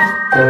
ทำ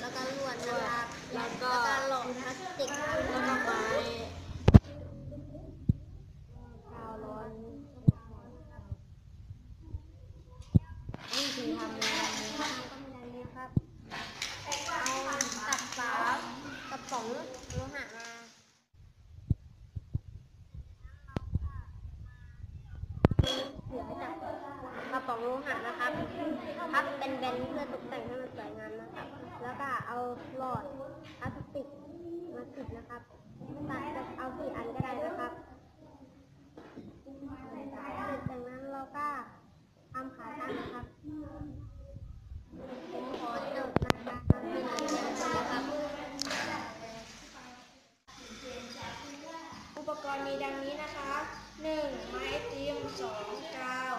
แล้วก็ลวดนะครับแล้วก็หลอดพลาสติกครับแล้วก็ไม้กาวร้อนนี่คือทำในดังนี้ทำก็มีดังนี้ครับ เอาตัดฝากระป๋องโลหะมา เหลือจากกระป๋องโลหะนะครับพับเป็นแบนเพื่อตกแต่งให้มันสวยงามนะครับ แล้วก็เอาหลอดพลาสติกมาติดนะครับตัดเอากี่อันก็ได้นะครับ กรณ์มีดังนี้นะคะ 1. ไม้ตีม 2. กาว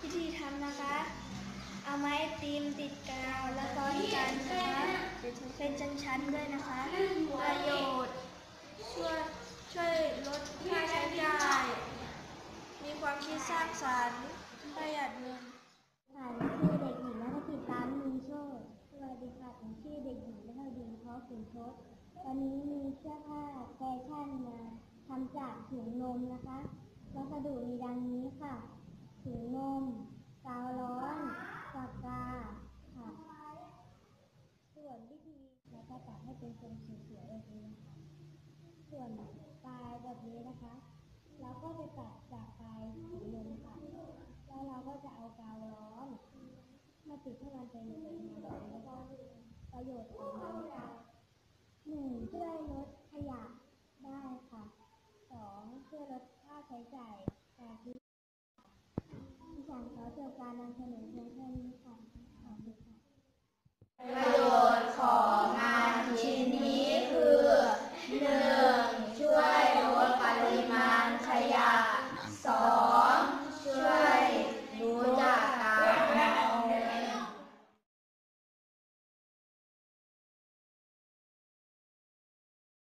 วิธีทำนะคะ เอาไม้ตีมติดกาว แล้วซ้อนกันนะคะ เป็นชั้นๆด้วยนะคะ ประโยชน์ ช่วยช่วยลดค่าใช้จ่าย มีความคิดสร้างสรรค์ประหยัดเงินค่ะชื่อเด็กหญิงนัฐกิจตามมีโชคสวัสดีค่ะผมชื่อเด็กหญิงนัฐกิจเพราะขุนทศวันนี้มีเสื้อผ้าแฟชั่นมา ทำจากถุงนมนะคะวัสดุมีดังนี้ค่ะถุงนมกาวร้อนปากกาค่ะ ส่วนวิธีเราก็ตัดให้เป็นทรงสวยๆแบบนี้นะคะส่วนปลายแบบนี้นะคะ เราก็จะตัดจากปลายถุงนมค่ะแล้วเราก็จะเอากาวร้อน มาติดให้มันเป็นเหมือนแบบนี้แล้วก็ประโยชน์ของมันค่ะหนึ่งช่วยลดขยะได้ พื่อลดค่าใช้จ่ายการที่ที่ฉันขอจบการนำเสนอเพียงแค่นี้ค่ะขอบคุณค่ะ ประโยชน์ของ